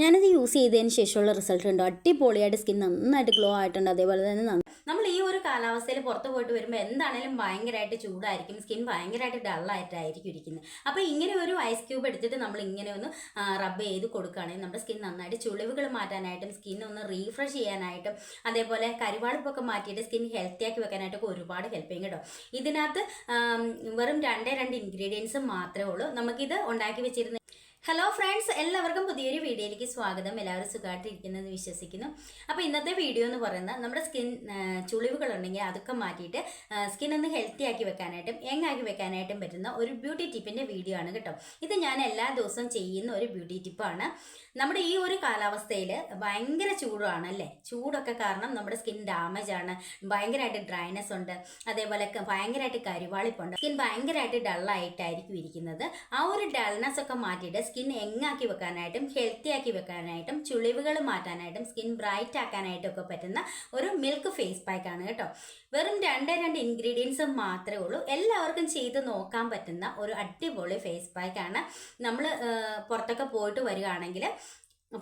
ഞാനിത് യൂസ് ചെയ്തതിന് ശേഷമുള്ള റിസൾട്ട് ഉണ്ട് അടിപൊളിയായിട്ട് സ്കിൻ നന്നായിട്ട് ഗ്ലോ ആയിട്ടുണ്ട്. അതേപോലെ തന്നെ നമ്മൾ ഈ ഒരു കാലാവസ്ഥയിൽ പുറത്ത് പോയിട്ട് വരുമ്പോൾ എന്താണേലും ഭയങ്കരമായിട്ട് ചൂടായിരിക്കും. സ്കിൻ ഭയങ്കരമായിട്ട് ഡള്ളായിട്ടായിരിക്കും ഇരിക്കുന്നത്. അപ്പോൾ ഇങ്ങനെ ഒരു ഐസ് ക്യൂബ് എടുത്തിട്ട് നമ്മൾ ഇങ്ങനെ ഒന്ന് റബ്ബ് ചെയ്ത് കൊടുക്കുകയാണെങ്കിൽ നമ്മുടെ സ്കിൻ നന്നായിട്ട് ചുളിവുകൾ മാറ്റാനായിട്ടും സ്കിൻ ഒന്ന് റീഫ്രഷ് ചെയ്യാനായിട്ടും അതേപോലെ കരുവാളിപ്പൊക്കെ മാറ്റിയിട്ട് സ്കിൻ ഹെൽത്തി ആക്കി വെക്കാനായിട്ടൊക്കെ ഒരുപാട് ഹെൽപ്പ് ചെയ്യും കേട്ടോ. ഇതിനകത്ത് വെറും രണ്ടേ രണ്ട് ഇൻഗ്രീഡിയൻസ് മാത്രമേ ഉള്ളൂ. നമുക്കിത് ഉണ്ടാക്കി വെച്ചിരുന്ന ഹലോ ഫ്രണ്ട്സ് എല്ലാവർക്കും പുതിയൊരു വീഡിയോയിലേക്ക് സ്വാഗതം. എല്ലാവരും സുഖമായിട്ടിരിക്കുന്നത് വിശ്വസിക്കുന്നു. അപ്പോൾ ഇന്നത്തെ വീഡിയോ എന്ന് പറയുന്നത് നമ്മുടെ സ്കിൻ ചുളിവുകളുണ്ടെങ്കിൽ അതൊക്കെ മാറ്റിയിട്ട് സ്കിൻ ഒന്ന് ഹെൽത്തി ആക്കി വെക്കാനായിട്ടും യങ്ങാക്കി വെക്കാനായിട്ടും പറ്റുന്ന ഒരു ബ്യൂട്ടി ടിപ്പിന്റെ വീഡിയോ ആണ് കേട്ടോ. ഇത് ഞാൻ എല്ലാ ദിവസവും ചെയ്യുന്ന ഒരു ബ്യൂട്ടി ടിപ്പാണ് നമ്മുടെ ഈ ഒരു കാലാവസ്ഥയിൽ ഭയങ്കര ചൂടാണ് അല്ലേ? ചൂടൊക്കെ കാരണം നമ്മുടെ സ്കിൻ ഡാമേജ് ആണ്. ഭയങ്കരമായിട്ട് ഡ്രൈനെസ് ഉണ്ട്. അതേപോലെ ഭയങ്കരമായിട്ട് കരുവാളിപ്പുണ്ട്. സ്കിൻ ഭയങ്കരമായിട്ട് ഡള്ളായിട്ടായിരിക്കും ഇരിക്കുന്നത്. ആ ഒരു ഡൾനെസ് ഒക്കെ മാറ്റിയിട്ട് സ്കിൻ എങ്ങാക്കി വെക്കാനായിട്ടും ഹെൽത്തി ആക്കി വെക്കാനായിട്ടും ചുളിവുകൾ മാറ്റാനായിട്ടും സ്കിൻ ബ്രൈറ്റ് ആക്കാനായിട്ടും ഒക്കെ പറ്റുന്ന ഒരു മിൽക്ക് ഫേസ് പാക്ക് ആണ് കേട്ടോ. വെറും രണ്ടേ രണ്ട് ഇൻഗ്രീഡിയൻസ് മാത്രമേ ഉള്ളൂ. എല്ലാവർക്കും ചെയ്ത് നോക്കാൻ പറ്റുന്ന ഒരു അടിപൊളി ഫേസ് പാക്ക് ആണ്. നമ്മൾ പുറത്തൊക്കെ പോയിട്ട് വരികയാണെങ്കിൽ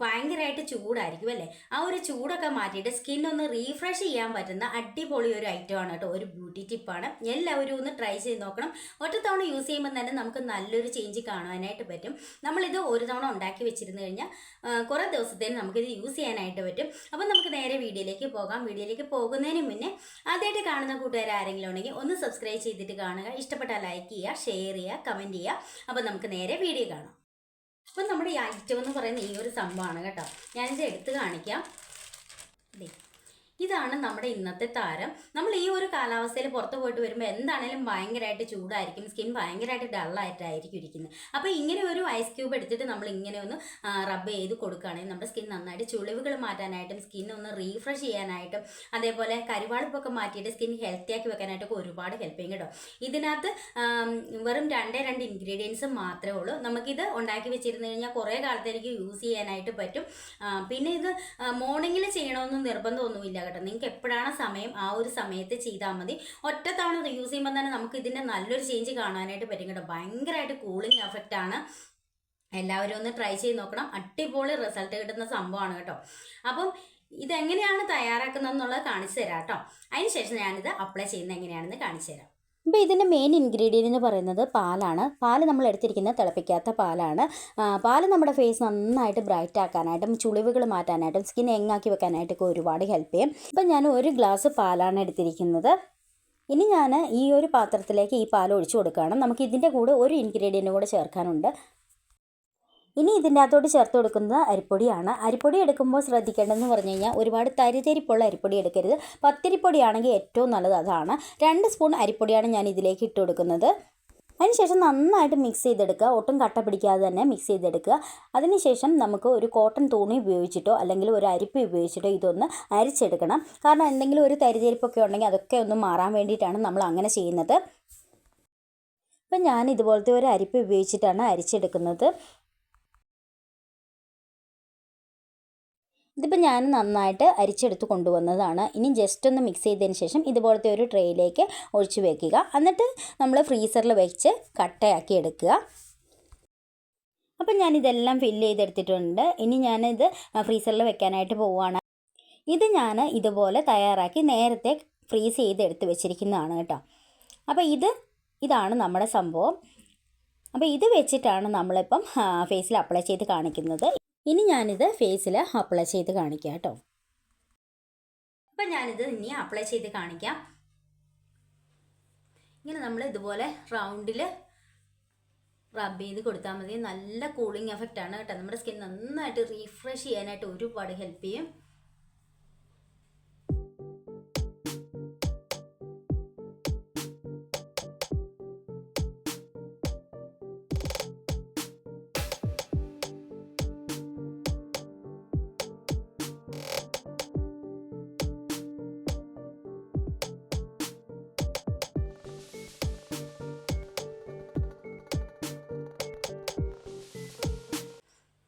ഭയങ്കരമായിട്ട് ചൂടായിരിക്കും അല്ലേ? ആ ഒരു ചൂടൊക്കെ മാറ്റിയിട്ട് സ്കിൻ ഒന്ന് റീഫ്രഷ് ചെയ്യാൻ പറ്റുന്ന അടിപൊളി ഒരു ഐറ്റം ആണ് കേട്ടോ. ഒരു ബ്യൂട്ടി ടിപ്പാണ് എല്ലാവരും ഒന്ന് ട്രൈ ചെയ്ത് നോക്കണം. ഒറ്റത്തവണ യൂസ് ചെയ്യുമ്പോൾ തന്നെ നമുക്ക് നല്ലൊരു ചേഞ്ച് കാണുവാനായിട്ട് പറ്റും. നമ്മളിത് ഒരു തവണ ഉണ്ടാക്കി വെച്ചിരുന്നു കഴിഞ്ഞാൽ കുറേ ദിവസത്തേന് നമുക്കിത് യൂസ് ചെയ്യാനായിട്ട് പറ്റും. അപ്പം നമുക്ക് നേരെ വീഡിയോയിലേക്ക് പോകാം. വീഡിയോയിലേക്ക് പോകുന്നതിന് മുന്നേ ആദ്യമായിട്ട് കാണുന്ന കൂട്ടുകാർ ആരെങ്കിലും ഉണ്ടെങ്കിൽ ഒന്ന് സബ്സ്ക്രൈബ് ചെയ്തിട്ട് കാണുക. ഇഷ്ടപ്പെട്ടാൽ ലൈക്ക് ചെയ്യുക ഷെയർ ചെയ്യുക കമന്റ് ചെയ്യുക. അപ്പോൾ നമുക്ക് നേരെ വീഡിയോ കാണാം. അപ്പം നമ്മുടെ ഈ ഐറ്റം എന്ന് പറയുന്ന ഈ ഒരു സംഭവമാണ് കേട്ടോ ഞാനിത് എടുത്ത് കാണിക്കാം. ഇതാണ് നമ്മുടെ ഇന്നത്തെ താരം. നമ്മൾ ഈ ഒരു കാലാവസ്ഥയിൽ പുറത്ത് പോയിട്ട് വരുമ്പോൾ എന്താണേലും ഭയങ്കരമായിട്ട് ചൂടായിരിക്കും സ്കിൻ ഭയങ്കരമായിട്ട് ഡള്ളായിട്ടായിരിക്കും ഇരിക്കുന്നത്. അപ്പോൾ ഇങ്ങനെ ഒരു ഐസ് ക്യൂബ് എടുത്തിട്ട് നമ്മൾ ഇങ്ങനെ ഒന്ന് റബ്ബ് ചെയ്ത് കൊടുക്കുകയാണെങ്കിൽ നമ്മുടെ സ്കിൻ നന്നായിട്ട് ചുളിവുകൾ മാറ്റാനായിട്ടും സ്കിൻ ഒന്ന് റീഫ്രഷ് ചെയ്യാനായിട്ടും അതേപോലെ കരുവാളിപ്പൊക്കെ മാറ്റിയിട്ട് സ്കിൻ ഹെൽത്തി ആക്കി വെക്കാനായിട്ടൊക്കെ ഒരുപാട് ഹെൽപ്പ് ചെയ്യും കേട്ടോ. ഇതിനകത്ത് വെറും രണ്ടേ രണ്ട് ഇൻഗ്രീഡിയൻസ് മാത്രമേ ഉള്ളൂ. നമുക്കിത് ഉണ്ടാക്കി വെച്ചിരുന്നു കഴിഞ്ഞാൽ കുറേ കാലത്തേക്ക് യൂസ് ചെയ്യാനായിട്ട് പറ്റും. പിന്നെ ഇത് മോർണിംഗിൽ ചെയ്യണമെന്ന് നിർബന്ധമൊന്നുമില്ല കേട്ടോ. നിങ്ങൾക്ക് എപ്പോഴാണ് സമയം ആ ഒരു സമയത്ത് ചെയ്താൽ മതി. ഒറ്റ തവണ യൂസ് ചെയ്യുമ്പോൾ തന്നെ നമുക്ക് ഇതിന്റെ നല്ലൊരു ചേഞ്ച് കാണാനായിട്ട് പറ്റും കേട്ടോ. ഭയങ്കരമായിട്ട് കൂളിംഗ് എഫക്റ്റ് ആണ്. എല്ലാവരും ഒന്ന് ട്രൈ ചെയ്ത് നോക്കണം. അടിപൊളി റിസൾട്ട് കിട്ടുന്ന സംഭവമാണ് കേട്ടോ. അപ്പം ഇതെങ്ങനെയാണ് തയ്യാറാക്കുന്നത് എന്നുള്ളത് കാണിച്ചു തരാം കേട്ടോ. അതിനുശേഷം ഞാനിത് അപ്ലൈ ചെയ്യുന്നത് എങ്ങനെയാണെന്ന് കാണിച്ചു തരാം. ഇപ്പോൾ ഇതിന്റെ മെയിൻ ഇൻഗ്രീഡിയന്റ് എന്ന് പറയുന്നത് പാലാണ്. പാൽ നമ്മൾ എടുത്തിരിക്കുന്നത് തിളപ്പിക്കാത്ത പാലാണ്. പാൽ നമ്മുടെ ഫേസ് നന്നായിട്ട് ബ്രൈറ്റ് ആക്കാനായിട്ടും ചുളിവുകൾ മാറ്റാനായിട്ടും സ്കിൻ എങ്ങാക്കി വെക്കാനായിട്ടൊക്കെ ഒരുപാട് ഹെൽപ്പ് ചെയ്യും. ഇപ്പം ഞാൻ ഒരു ഗ്ലാസ് പാലാണ് എടുത്തിരിക്കുന്നത്. ഇനി ഞാൻ ഈ ഒരു പാത്രത്തിലേക്ക് ഈ പാൽ ഒഴിച്ചു കൊടുക്കുകയാണ്. നമുക്ക് ഇതിന്റെ കൂടെ ഒരു ഇൻഗ്രീഡിയന്റും കൂടെ ചേർക്കാനുണ്ട്. ഇനി ഇതിന്റെ അകത്തോട്ട് ചേർത്ത് കൊടുക്കുന്നത് അരിപ്പൊടിയാണ്. അരിപ്പൊടി എടുക്കുമ്പോൾ ശ്രദ്ധിക്കേണ്ടതെന്ന് പറഞ്ഞു കഴിഞ്ഞാൽ ഒരുപാട് തരിതരിപ്പുള്ള അരിപ്പൊടി എടുക്കരുത്. പത്തിരിപ്പൊടിയാണെങ്കിൽ ഏറ്റവും നല്ലത് അതാണ്. രണ്ട് സ്പൂൺ അരിപ്പൊടിയാണ് ഞാൻ ഇതിലേക്ക് ഇട്ട് കൊടുക്കുന്നത്. അതിനുശേഷം നന്നായിട്ട് മിക്സ് ചെയ്തെടുക്കുക. ഒട്ടും കട്ട പിടിക്കാതെ തന്നെ മിക്സ് ചെയ്തെടുക്കുക. അതിനുശേഷം നമുക്ക് ഒരു കോട്ടൺ തൂണി ഉപയോഗിച്ചിട്ടോ അല്ലെങ്കിൽ ഒരു അരിപ്പ് ഉപയോഗിച്ചിട്ടോ ഇതൊന്ന് അരിച്ചെടുക്കണം. കാരണം എന്തെങ്കിലും ഒരു തരിതരിപ്പൊക്കെ ഉണ്ടെങ്കിൽ അതൊക്കെ ഒന്ന് മാറാൻ വേണ്ടിയിട്ടാണ് നമ്മൾ അങ്ങനെ ചെയ്യുന്നത്. ഇപ്പം ഞാൻ ഇതുപോലത്തെ ഒരു അരിപ്പ് ഉപയോഗിച്ചിട്ടാണ് അരിച്ചെടുക്കുന്നത്. ഇതിപ്പോൾ ഞാൻ നന്നായിട്ട് അരിച്ചെടുത്ത് കൊണ്ടുവന്നതാണ്. ഇനി ജസ്റ്റ് ഒന്ന് മിക്സ് ചെയ്തതിന് ശേഷം ഇതുപോലത്തെ ഒരു ട്രേയിലേക്ക് ഒഴിച്ച് വെക്കുക. എന്നിട്ട് നമ്മൾ ഫ്രീസറിൽ വെച്ച് കട്ടയാക്കി എടുക്കുക. അപ്പം ഞാനിതെല്ലാം ഫില്ല് ചെയ്തെടുത്തിട്ടുണ്ട്. ഇനി ഞാനിത് ഫ്രീസറിൽ വെക്കാനായിട്ട് പോവുകയാണ് ഇത് ഞാൻ ഇതുപോലെ തയ്യാറാക്കി നേരത്തെ ഫ്രീസ് ചെയ്ത് എടുത്ത് വെച്ചിരിക്കുന്നതാണ് കേട്ടോ. അപ്പോൾ ഇത് ഇതാണ് നമ്മുടെ സംഭവം. അപ്പോൾ ഇത് വെച്ചിട്ടാണ് നമ്മളിപ്പം ഫേസിൽ അപ്ലൈ ചെയ്ത് കാണിക്കുന്നത്. ഇനി ഞാനിത് ഫേസിൽ അപ്ലൈ ചെയ്ത് കാണിക്കാം കേട്ടോ. അപ്പം ഞാനിത് ഇനി അപ്ലൈ ചെയ്ത് കാണിക്കാം. ഇങ്ങനെ നമ്മൾ ഇതുപോലെ റൗണ്ടിൽ റബ്ബ് ചെയ്ത് കൊടുത്താൽ മതി. നല്ല കൂളിംഗ് എഫക്റ്റ് ആണ് കേട്ടോ. നമ്മുടെ സ്കിൻ നന്നായിട്ട് റീഫ്രഷ് ചെയ്യാനായിട്ട് ഒരുപാട് ഹെൽപ്പ് ചെയ്യും.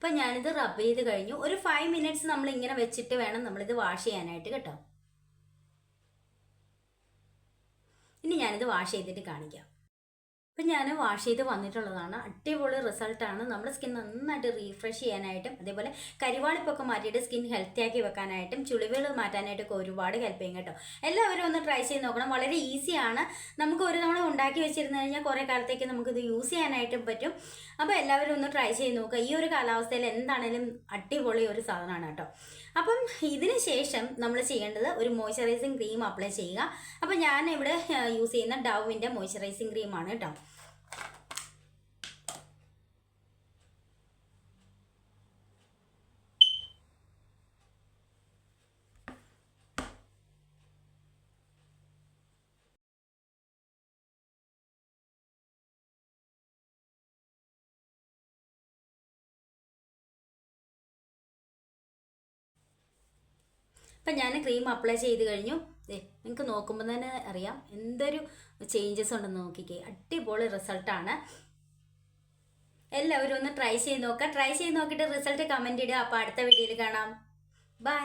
ഇപ്പം ഞാനിത് റബ്ബ് ചെയ്ത് കഴിഞ്ഞു. ഒരു ഫൈവ് മിനിറ്റ്സ് നമ്മൾ ഇങ്ങനെ വെച്ചിട്ട് വേണം നമ്മളിത് വാഷ് ചെയ്യാനായിട്ട് കേട്ടോ. ഇനി ഞാനിത് വാഷ് ചെയ്തിട്ട് കാണിക്കാം. ഇപ്പം ഞാൻ വാഷ് ചെയ്ത് വന്നിട്ടുള്ളതാണ്. അടിപൊളി റിസൾട്ടാണ് നമ്മുടെ സ്കിൻ നന്നായിട്ട് റീഫ്രഷ് ചെയ്യാനായിട്ടും അതേപോലെ കരിവാളിപ്പൊക്കെ മാറ്റിയിട്ട് സ്കിൻ ഹെൽത്തി ആക്കി വെക്കാനായിട്ടും ചുളിവുകൾ മാറ്റാനായിട്ടൊക്കെ ഒരുപാട് ഹെൽപ്പ് ചെയ്യും കേട്ടോ. എല്ലാവരും ഒന്ന് ട്രൈ ചെയ്ത് നോക്കണം. വളരെ ഈസിയാണ് നമുക്ക് ഒരു തവണ ഉണ്ടാക്കി വെച്ചിരുന്നു കഴിഞ്ഞാൽ കുറേ കാലത്തേക്ക് നമുക്കിത് യൂസ് ചെയ്യാനായിട്ടും പറ്റും. അപ്പോൾ എല്ലാവരും ഒന്ന് ട്രൈ ചെയ്ത് നോക്കുക. ഈ ഒരു കാലാവസ്ഥയിൽ എന്താണേലും അടിപൊളി ഒരു സാധനമാണ് കേട്ടോ. അപ്പം ഇതിന് ശേഷം നമ്മൾ ചെയ്യേണ്ടത് ഒരു മോയ്സ്ചറൈസിങ് ക്രീം അപ്ലൈ ചെയ്യുക. അപ്പോൾ ഞാൻ ഇവിടെ യൂസ് ചെയ്യുന്ന ഡവിന്റെ മോയ്സ്ചറൈസിങ് ക്രീമാണ് കേട്ടോ. അപ്പം ഞാൻ ക്രീം അപ്ലൈ ചെയ്ത് കഴിഞ്ഞു. നിങ്ങൾക്ക് നോക്കുമ്പോൾ തന്നെ അറിയാം. എന്തൊരു ചേഞ്ചസ് ഉണ്ടെന്ന് നോക്കിക്കേ. അടിപൊളി റിസൾട്ടാണ് എല്ലാവരും ഒന്ന് ട്രൈ ചെയ്ത് നോക്കുക ട്രൈ ചെയ്ത് നോക്കിയിട്ട് റിസൾട്ട് കമന്റ് ഇടുക. അപ്പോൾ അടുത്ത വീഡിയോയിൽ കാണാം. ബൈ